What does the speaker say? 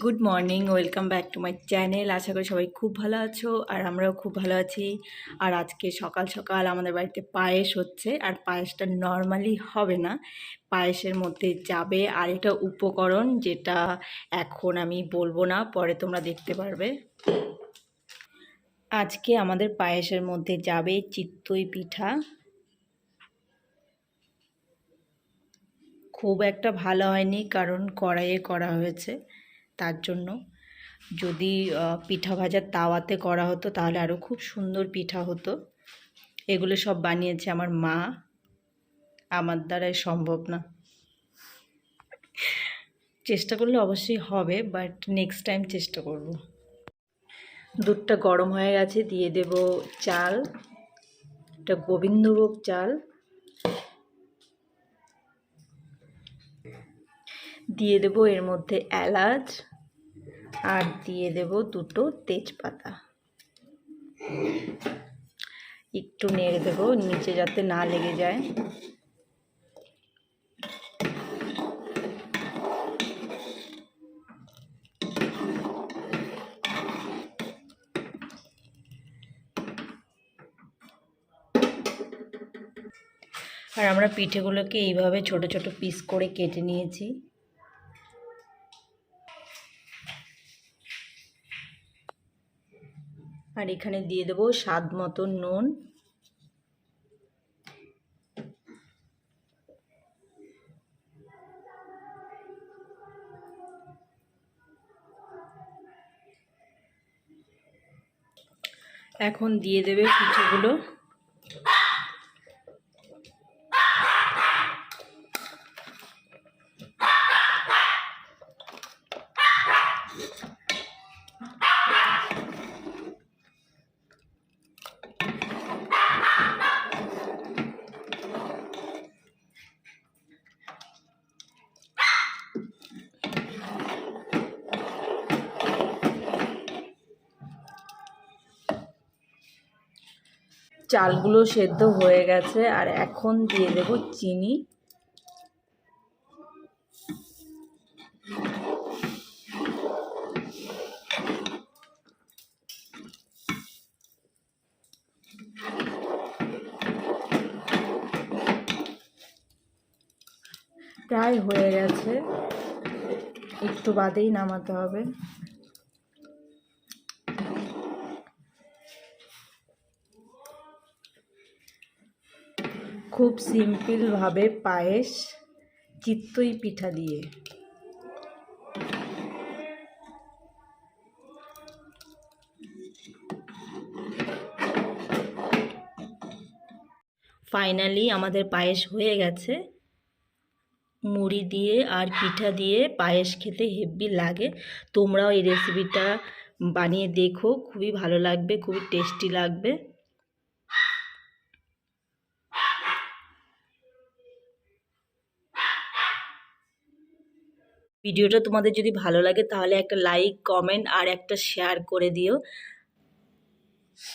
Good morning welcome back to my channel আশা করি সবাই খুব ভালো আছো, আর আমরাও খুব ভালো আছি। আর আজকে সকাল সকাল আমাদের বাড়িতে পায়েস হচ্ছে, আর পায়েসটা নর্মালি হবে না। পায়েসের মধ্যে যাবে, আর এটা উপকরণ যেটা এখন আমি বলব না, পরে তোমরা দেখতে পারবে। আজকে আমাদের পায়েসের মধ্যে যাবে চিত্তই পিঠা। খুব একটা ভালো হয়নি, কারণ কড়াইয়ে করা হয়েছে। তার জন্য। যদি পিঠা ভাজার তাওয়াতে করা হতো তাহলে আরও খুব সুন্দর পিঠা হতো। এগুলো সব বানিয়েছে আমার মা। আমার দ্বারাই সম্ভব না। চেষ্টা করলে অবশ্যই হবে বাট নেক্সট টাইম চেষ্টা করব। দুধটা গরম হয়ে গেছে, দিয়ে দেব চাল। এটা গোবিন্দভোগ চাল। দিয়ে দেব এর মধ্যে এলাচ আর দিয়ে দেব দুটো তেজপাতা। একটু নেড়ে দেব, নিচে যাতে না লেগে যায়। আর আমরা পিঠেগুলোকে এইভাবে ছোট ছোট পিস করে কেটে নিয়েছি। আর এখানে দিয়ে দেবো স্বাদ মতো নুন। এখন দিয়ে দেবে পিঠেগুলো চালগুলো সেদ্ধ হয়ে গেছে, আর এখন দিয়ে দেব চিনি। প্রায় হয়ে গেছে, একটু বাদেই নামাতে হবে। খুব সিম্পলভাবে পায়েস চিত্তই পিঠা দিয়ে। ফাইনালি আমাদের পায়েস হয়ে গেছে। মুড়ি দিয়ে আর পিঠা দিয়ে পায়েস খেতে হেভি লাগে। তোমরাও এই রেসিপিটা বানিয়ে দেখো, খুবই ভালো লাগবে, খুবই টেস্টি লাগবে। ভিডিওটা তোমাদের যদি ভালো লাগে তাহলে একটা লাইক কমেন্ট আর একটা শেয়ার করে দিও।